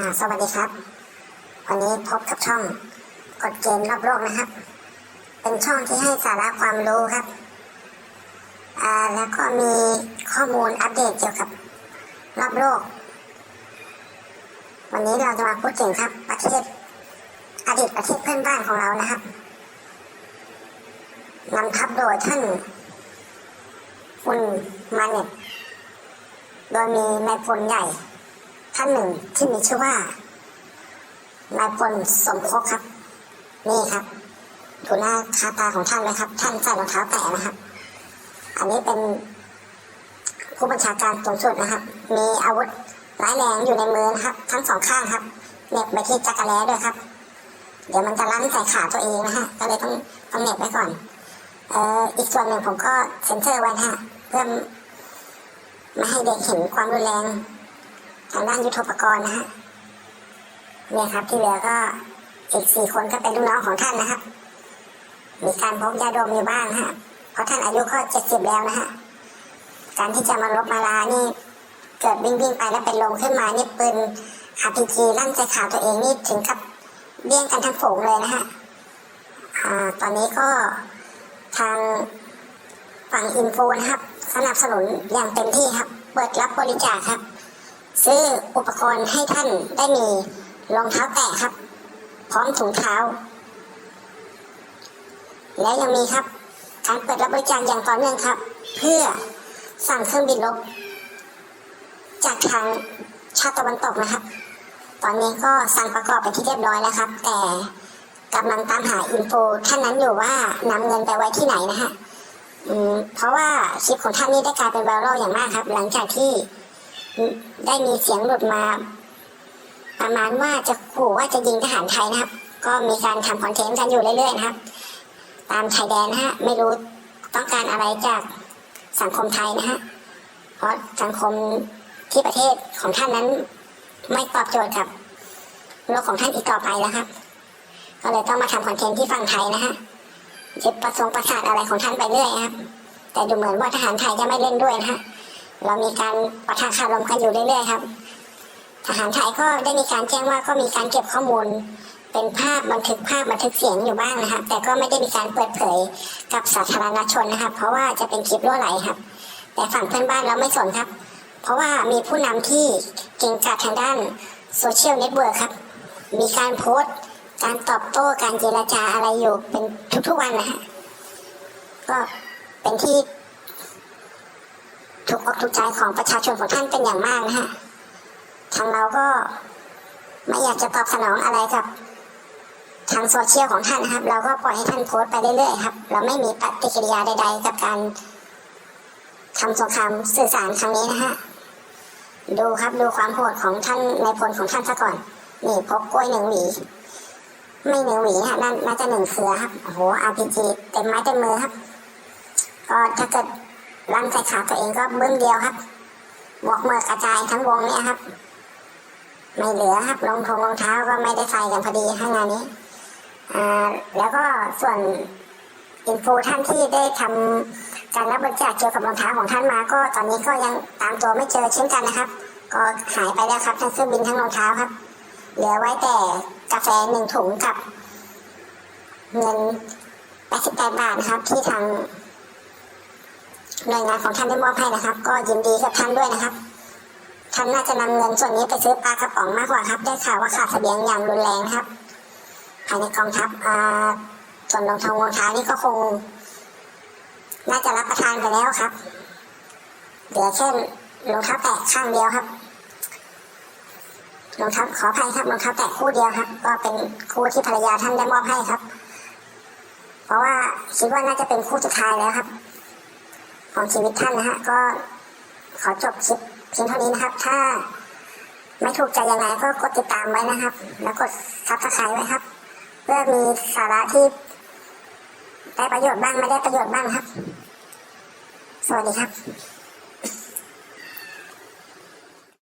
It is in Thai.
อ่าสวัสดีครับ วันนี้พบกับช่องกดเกมรอบโลกนะครับ เป็นช่องที่ให้สาระความรู้ครับ อ่าแล้วก็มีข้อมูลอัปเดตเกี่ยวกับรอบโลก วันนี้เราจะมาพูดถึงครับประเทศอดีตประเทศเพื่อนบ้านของเรานะครับนำทัพโดยท่านคุณมาเน็ตโดยมีนายพลใหญ่ ท่านหนึ่งที่มีชื่อว่านายพลสมภพครับ นี่ครับดูหน้าคาตาของท่านเลยครับ ท่านใส่รองเท้าแตะนะครับ อันนี้เป็นผู้บัญชาการสูงสุดนะครับ มีอาวุธร้ายแรงอยู่ในมือนะครับ ทั้งสองข้างครับเหน็บไปที่จักรแล้ด้วยครับ เดี๋ยวมันจะลั่นใส่ขาตัวเองนะฮะก็เลยต้องต้องเหน็บไว้ก่อนเอ่ออีกส่วนหนึ่งผมก็เซ็นเซอร์ไว้ฮะเพื่อไม่ให้เด็กเห็นความรุนแรง ทางด้านยุทธปกรณ์นะฮะเนี่ยครับที่เหลือก็อีกสี่คนก็เป็นลูกน้องของท่านนะครับ มีการพกยาดมอยู่บ้างฮะเพราะท่านอายุก็เจ็ดสิบแล้วนะฮะการที่จะมาลบมาลานี่เกิดวิ่งวิ่งไปแล้วเป็นลมขึ้นมานี่ปืนอาพีจีลั่นใส่ขาตัวเองนี่ถึงกับเบี้ยงกันทั้งฝูงเลยนะฮะตอนนี้ก็ทางฝั่งอินโฟนะครับ สนับสนุนอย่างเต็มที่ครับ เปิดรับบริจาคครับ ซื้ออุปกรณ์ให้ท่านได้มีรองเท้าแตะครับ พร้อมถุงเท้า และยังมีครับ การเปิดรับบริจาคอย่างต่อเนื่องครับ เพื่อสั่งเครื่องบินรบจากทางชาติตะวันตกนะครับ ตอนนี้ก็สั่งประกอบไปที่เรียบร้อยแล้วครับ แต่กำลังตามหาอินโฟท่านนั้นอยู่ว่านำเงินไปไว้ที่ไหนนะฮะเพราะว่าคลิปของท่านนี้ได้กลายเป็นไวรัลอย่างมากครับ หลังจากที่ ได้มีเสียงหลุดมาประมาณว่าจะขู่ว่าจะยิงทหารไทยนะครับ ก็มีการทำคอนเทนต์กันอยู่เรื่อยๆนะครับ ตามชายแดนนะฮะไม่รู้ต้องการอะไรจากสังคมไทยนะฮะเพราะสังคมที่ประเทศของท่านนั้น ไม่ตอบโจทย์กับโลกของท่านอีกต่อไปแล้วครับ ก็เลยต้องมาทำคอนเทนต์ที่ฝั่งไทยนะฮะยึดประสงค์ประสาทอะไรของท่านไปเรื่อยครับ แต่ดูเหมือนว่าทหารไทยจะไม่เล่นด้วยนะฮะ เรามีการประทะคารมกันอยู่เรื่อยๆครับ ทหารไทยก็ได้มีการแจ้งว่าก็มีการเก็บข้อมูล เป็นภาพบันทึกภาพบันทึกเสียงอยู่บ้างนะครับ แต่ก็ไม่ได้มีการเปิดเผยกับสาธารณชนนะครับ เพราะว่าจะเป็นคลิปรั่วไหลครับ แต่ฝั่งเพื่อนบ้านเราไม่สนครับ เพราะว่ามีผู้นำที่เก่งกาจทางด้านโซเชียลเน็ตเวิร์กครับ มีการโพสต์ การตอบโต้การเจรจาอะไรอยู่เป็นทุกๆวันนะฮะก็เป็นที่ ถูกอกถูกใจของประชาชนของท่านเป็นอย่างมากนะฮะทางเราก็ไม่อยากจะตอบสนองอะไรกับ ทางโซเชียลของท่านนะครับ เราก็ปล่อยให้ท่านโพสต์ไปเรื่อยๆครับ เราไม่มีปฏิกิริยาใด ๆ กับการทำสงครามสื่อสารครั้งนี้นะฮะดูครับดูความโหดของท่านในพลของท่านซะก่อนนี่พกกล้วยหนึ่งหวีไม่หนึ่งหวีฮะนั่นน่าจะหนึ่งเครือครับโอ้โห RPG เต็มไม้เต็มมือครับ ก็ถ้าเกิด รันใส่ขาตัวเองก็บึ้มเดียวครับหมวกเมือกกระจายทั้งวงเนี่ยครับ ไม่เหลือครับรองทงรองเท้าก็ไม่ได้ใส่กันพอดีให้งานนี้แล้วก็ส่วนอินฟูท่านที่ได้ทำการรับบริจาคเกี่ยวกับรองเท้าของท่านมา ก็ตอนนี้ก็ยังตามตัวไม่เจอเช่นกันนะครับ ก็หายไปแล้วครับทั้งเครื่องบินทั้งรองเท้าครับ เหลือไว้แต่กาแฟหนึ่งถุงกับเงิน88บาทครับที่ทาง หน่วยงานของท่านได้มอบให้นะครับ ก็ยินดีกับท่านด้วยนะครับท่านน่าจะนำเงินส่วนนี้ไปซื้อปลากระป๋องมากกว่าครับ ได้ข่าวว่าขาดเสบียงอย่างรุนแรงนะครับภายในกองทัพส่วนรองเท้ารองท้านี่ก็คง น่าจะรับประทานไปแล้วครับเหลือแค่รองเท้าแตะข้างเดียวครับรองเท้าขออภัยครับรองเท้าแตะคู่เดียวครับ ก็เป็นคู่ที่ภรรยาท่านได้มอบให้ครับ เพราะว่าคิดว่าน่าจะเป็นคู่สุดท้ายแล้วครับ ของชีวิตท่านนะฮะก็ขอจบคลิปเพียงเท่านี้นะครับ ถ้าไม่ถูกใจยังไงก็กดติดตามไว้นะครับ แล้วกดซับสไครต์ไว้ครับ เพื่อมีสาระที่ได้ประโยชน์บ้างไม่ได้ประโยชน์บ้างครับ สวัสดีครับ